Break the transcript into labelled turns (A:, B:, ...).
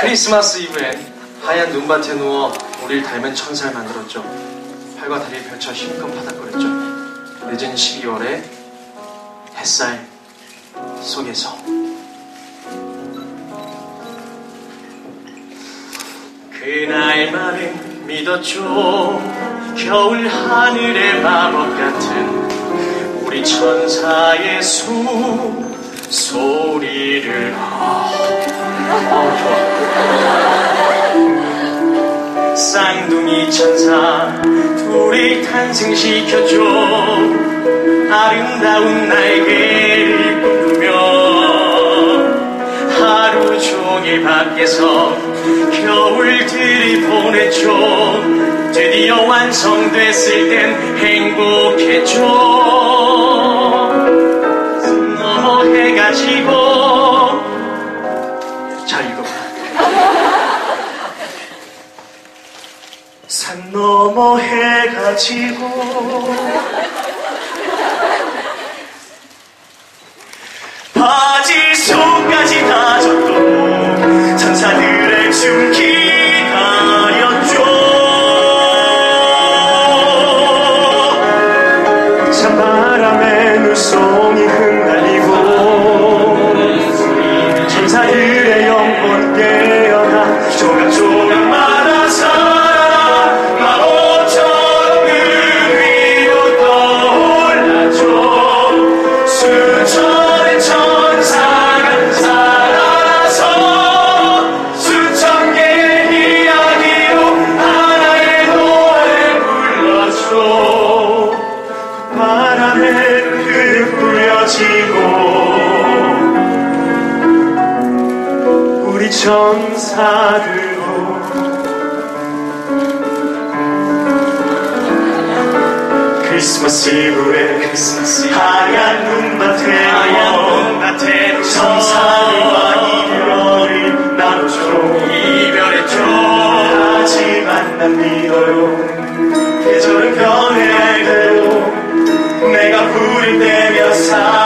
A: 크리스마스 이브엔 하얀 눈밭에 누워 우리를 닮은 천사를 만들었죠. 팔과 다리를 펼쳐 힘껏 바닥거렸죠. 늦은 12월에 햇살 속에서 그날만은 믿었죠. 겨울 하늘의 마법 같은 우리 천사의 수 소리를. 쌍둥이 천사 둘이 탄생시켰죠 아름다운 날개를 꿈꾸며 하루 종일 밖에서 겨울들을 보냈죠 드디어 완성됐을 땐 행복했죠 너무 해가 지고 산 넘어 해가 지고 바지 속까지 천사들도 크리스마스 이브에 크리스마스 하얀 눈밭에 하얀 눈밭에 천사들과 이별을 나누죠 이별했죠 하지만 난 믿어요. 계절은 변해 우리가 부림되며 살